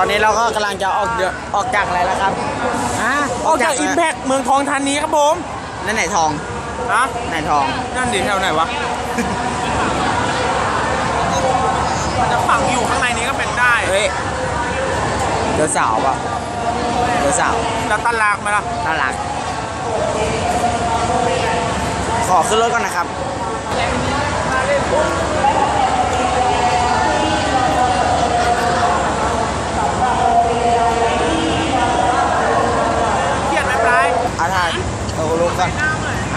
ตอนนี้เราก็กำลังจะออกเดือออกจากอะไรแล้วครับฮะออกจากอิมแพกเมืองทองธานีครับผมนั่นไหนทองนะไหนทองนั่นดิแถวไหนวะมันจะฝังอยู่ข้างในนี้ก็เป็นได้เฮ้ยเดือสาวป่ะเดือสาวแล้วตันลากไหมล่ะน่ารักขอขึ้นรถก่อนนะครับ เครียดไหมปลาย อาทานเอาลุกก่อน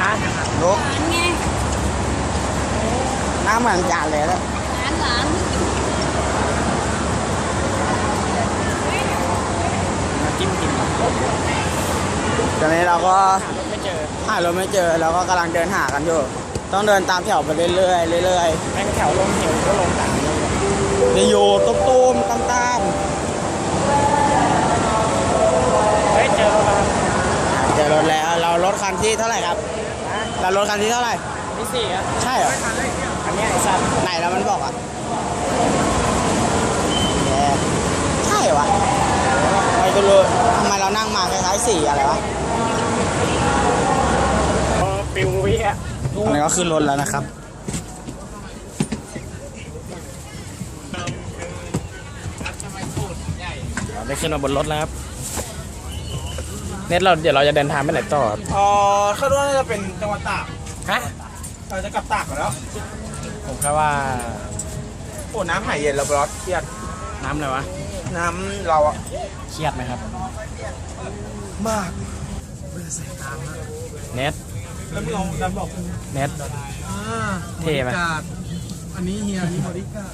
ฮะลุกหลานไงหน้าเหมือนจานเลยแล้วหลานหลานจิ้มกินตอนนี้เราก็หารถไม่เจอเราก็กำลังเดินหากันอยู่ ต้องเดินตามแถวไปเรื่อยๆเรื่อยแม่งแถวลงเหวก็ลงตามเลยๆจะอยู่ตุ้มๆตามตามเฮ้ยเจอแล้วครับๆเจอรถแล้ว เรารถคันที่เท่าไหร่ครับ เรารถคันที่เท่าไหร่ที่สี่อะใช่เหรออันเนี้ยไอ้สัตว์ไหนแล้วมันบอกอะแย่ใช่เหรอวะไม่ก็รู้ทำไมเรานั่งมาคล้ายๆสีอะไรวะเออปิววิอะอันนี้ก็ขึ้นรถแล้วนะครับเราได้ขึ้นมาบนรถแล้วครับ เน็ตเราเดี๋ยวเราจะเดินทางไปไหนต่อครับอ๋อคาดว่าน่าจะเป็นจังหวัดตากฮะเราจะกลับตากกันแล้ว ผมแค่ว่าโอ้น้ำหายเย็นแล้วบอสเครียด น้ำอะไรวะน้ำเราอะเครียดไหมครับ มากเน็ตแล้วมึงเอาน้ำบอกเน็ต อ่าเท่ไหม บริการอันนี้เฮียอันนี้บริการ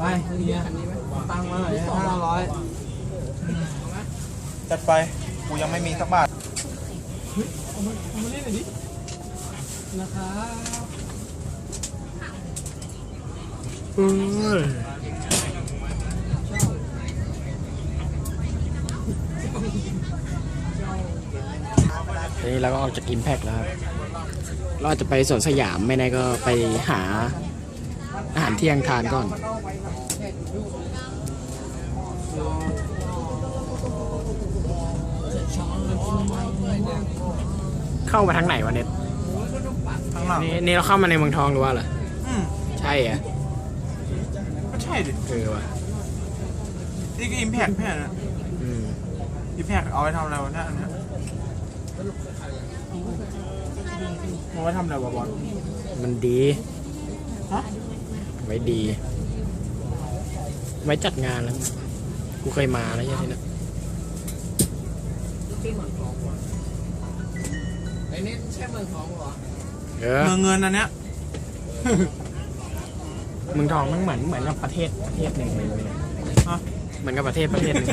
ไปเฮียตังค์มาหน่อยห้าร้อยจัดไป กูยังไม่มีสักบาทเอามาเอามาเล่นหน่อยดินะครับทีนี้เราก็ออกจากอิมแพกแล้วครับ เราอาจจะไปสวนสยามไม่แน่ก็ไปหา อาหารเที่ยงทานก่อน เข้ามาทางไหนวะเน็ตข้างหลังนี่นี่เราเข้ามาในเมืองทองหรือว่าอะไรอืมใช่อะก็ใช่ดิ เออว่ะนี่ก็อิมแพกแค่นั้นอืมอิมแพกเอาไว้ทำอะไรวะเนี่ยอันเนี้ยมันไว้ทำอะไรวะบอลมันดี ฮะ ไว้ดี ไว้จัดงานแล้ว กูเคยมาแล้วใช่ไหมนะไอ้นี่ใช่เมืองทองเหรอเออเมืองเงินอันเนี้ยเมืองทองมันเหมือนเหมือนกับประเทศประเทศหนึ่งเลยนะฮะเหมือนกับประเทศประเทศหนึ่ง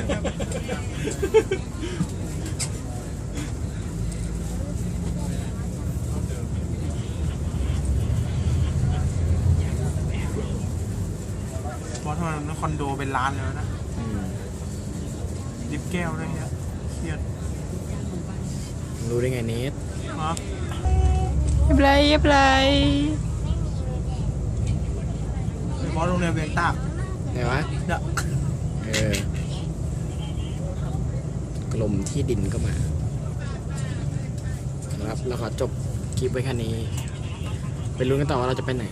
บอสทำไมมันคอนโดเป็นล้านเลยนะอืมดิบแก้วด้วยเนี่ยเครียดรู้ได้ไงเนสฮะยับไรยับไรไอ้บอสโรงเรียนเวียงตากไหนวะเนี่ยเออ กลมที่ดินก็มา ครับ เราขอจบคลิปไว้แค่นี้ ไปลุ้นกันต่อว่าเราจะไปไหน